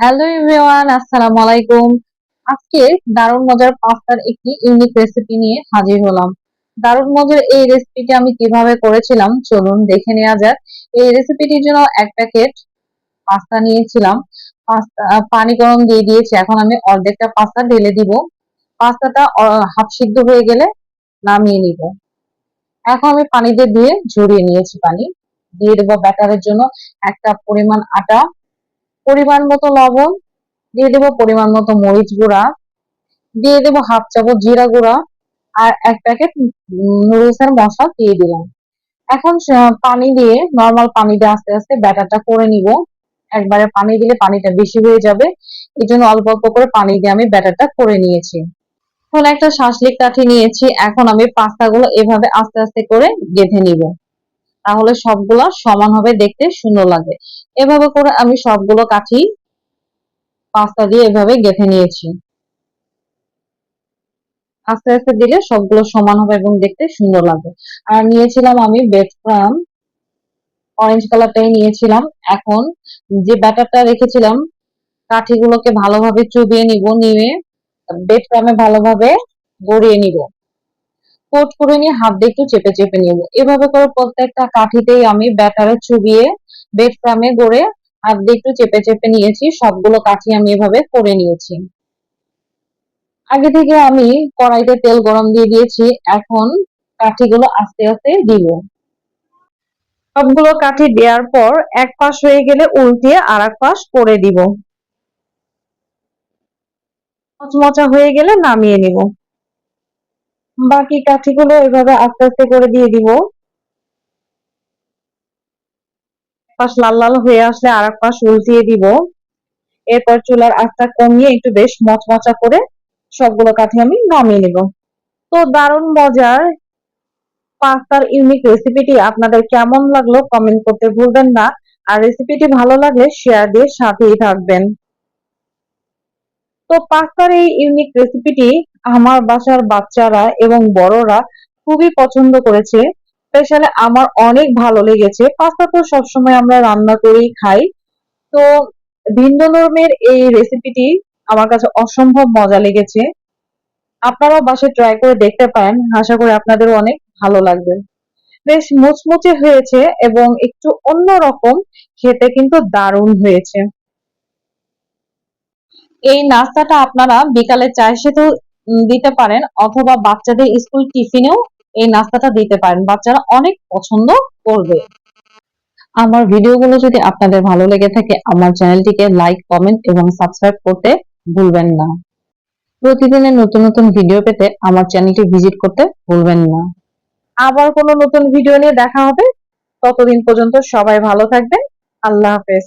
Hello everyone আসসালামু আলাইকুম। আজকে দারুণ মজার পাস্তার একটি ইউনিক রেসিপি নিয়ে হাজির হলাম। দারুণ মজার এই রেসিপিটি আমি কীভাবে করেছিলাম, চলুন দেখে নেওয়া যাক। এই রেসিপিটির জন্য এক প্যাকেট পাস্তা নিয়েছিলাম। পাস্তা পানি গরম দিয়ে দিয়েছি। এখন আমি অর্ধেকটা পাস্তা ঢেলে দিব। পাস্তাটা হাফ সিদ্ধ হয়ে গেলে নামিয়ে নিব। এখন আমি পানিতে দিয়ে ঝরিয়ে নিয়েছি পানি। দিয়ে দেবো ব্যাটারের জন্য একটা পরিমাণ আটা পরিমাণ মতো লবণ, দিয়ে দেবো পরিমাণ মতো মরিচ গুঁড়া, দিয়ে দেবো হাফ চামচ জিরা গুঁড়া, আর এক প্যাকেট নুডলস এর মশলা দিয়ে দিলাম। এখন পানি দিয়ে নর্মাল পানি দিয়ে আস্তে আস্তে ব্যাটারটা করে নিব। একবারে পানি দিলে পানিটা বেশি হয়ে যাবে। এই জন্য অল্প অল্প করে পানি দিয়ে আমি ব্যাটারটা করে নিয়েছি। এখন একটা শাসলিক কাঠি নিয়েছি। এখন আমি পাস্তাগুলো এভাবে আস্তে আস্তে করে গেঁথে নিব। তাহলে সবগুলো সমান হবে, দেখতে সুন্দর লাগে এভাবে করে আমি সবগুলো কাঠি পাস্তা দিয়ে এভাবে গেঁথে নিয়েছি। আস্তে আস্তে দিলে সবগুলো সমান হবে এবং দেখতে সুন্দর লাগবে। আর নিয়েছিলাম আমি বেড ক্রাম অরেঞ্জ কালারটাই নিয়েছিলাম। এখন যে ব্যাটারটা রেখেছিলাম, কাঠিগুলোকে ভালোভাবে চুবিয়ে নিব, নিয়ে বেড ক্রামে ভালোভাবে গড়িয়ে নিব। কোট করে নিয়ে হাত দিয়ে একটু চেপে চেপে নিব। এভাবে করে প্রত্যেকটা কাঠিতেই আমি ব্যাটারে চুবিয়ে বেড ক্রামে গড়ে হাত দিয়ে একটু চেপে চেপে নিয়েছি, সবগুলো কাঠি আমি এভাবে করে নিয়েছি। আগে থেকে আমি কড়াইতে তেল গরম দিয়ে দিয়েছি, এখন কাঠিগুলো আস্তে আস্তে দিব। সবগুলো কাঠি দেওয়ার পর এক পাশ হয়ে গেলে উল্টিয়ে আর এক পাশ করে দিব। মচমচা হয়ে গেলে নামিয়ে নিব। বাকি কাঠিগুলো এভাবে আস্তে আস্তে করে দিয়ে দিব। পাশ লাল লাল হয়ে আসলে আর এক পাশ উল্টিয়ে দিব। এরপর চুলার আঁচটা কমিয়ে একটু বেশ মচমচা করে সবগুলো কাঠি আমি নামিয়ে নিব। তো দারুণ মজার পাস্তার ইউনিক রেসিপিটি আপনাদের কেমন লাগল কমেন্ট করতে ভুলবেন না। আর রেসিপিটি ভালো লাগলে শেয়ার দিয়ে সাথেই থাকবেন। তো পাস্তার এই ইউনিক রেসিপিটি আমার বাসার বাচ্চারা এবং বড়রা খুবই পছন্দ করেছে। স্পেশালি আমার অনেক ভালো লেগেছে। পাস্তা তো সবসময় আমরা রান্না করেই খাই। তো ভিন্ন ধর্মের এই রেসিপিটি আমার কাছে অসম্ভব মজা লেগেছে। আপনারাও বাসায় ট্রাই করে দেখতে পারেন। আশা করি আপনাদের অনেক ভালো লাগবে। বেশ মুচমুচে হয়েছে এবং একটু অন্যরকম খেতে কিন্তু দারুণ হয়েছে। এই নাস্তাটা আপনারা বিকালে চায়ের সাথেও দিতে পারেন অথবা বাচ্চাদের স্কুল টিফিনেও এই নাস্তাটা দিতে পারেন। বাচ্চারা অনেক পছন্দ করবে। আমার ভিডিওগুলো যদি আপনাদের ভালো লেগে থাকে, আমার চ্যানেলটিকে লাইক, কমেন্ট এবং সাবস্ক্রাইব করতে ভুলবেন না। প্রতিদিনের নতুন নতুন ভিডিও পেতে আমার চ্যানেলটি ভিজিট করতে ভুলবেন না। আবার কোনো নতুন ভিডিও নিয়ে দেখা হবে। ততদিন পর্যন্ত সবাই ভালো থাকবেন। আল্লাহ হাফেজ।